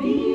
be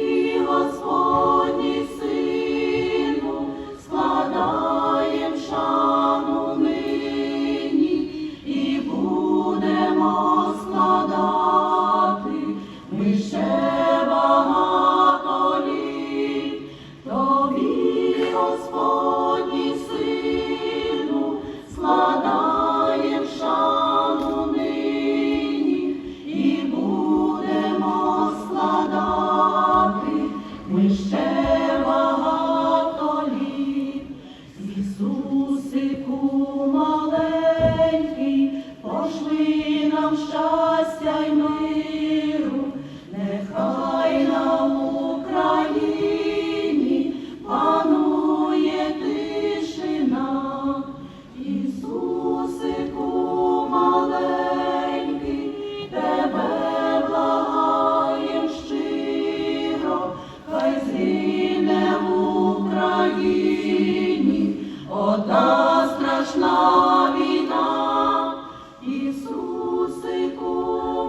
та страшна війна, Ісусику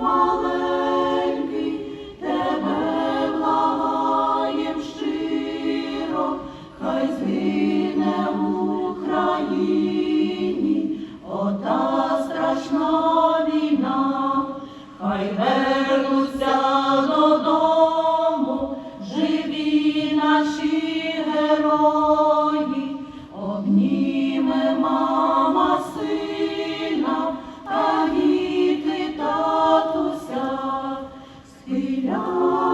маленький, тебе благаєм щиро, хай звіне в Україні, ота страшна війна, хай вернуться. біля.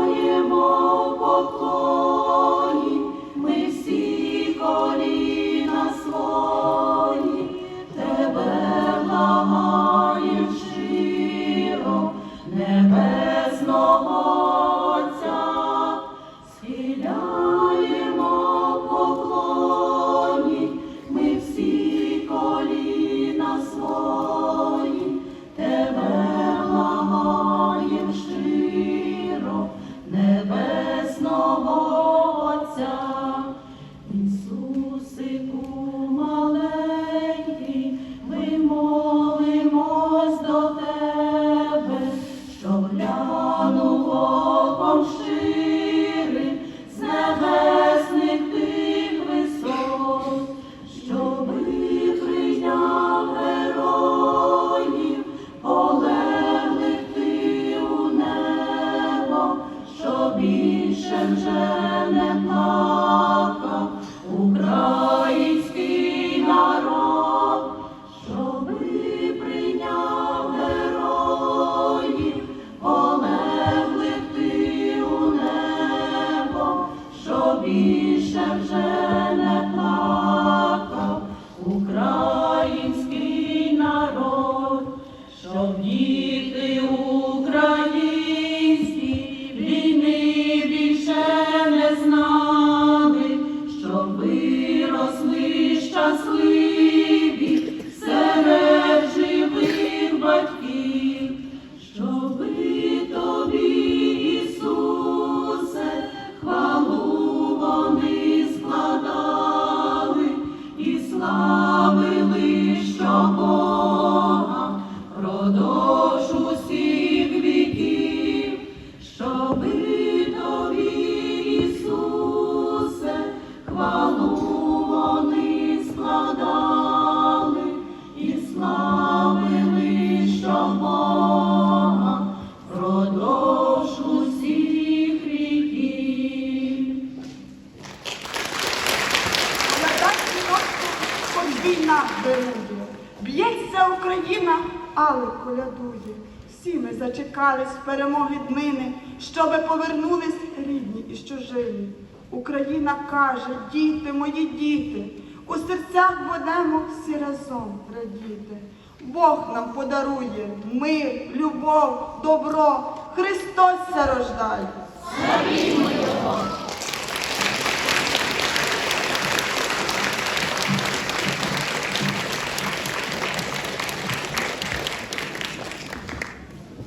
війна вирує, б'ється Україна, але колядує. Всі ми зачекались перемоги днини, щоби повернулись рідні і чужині. Україна каже, діти, мої діти, у серцях будемо всі разом радіти. Бог нам подарує мир, любов, добро. Христос зарождає. Славімо Його!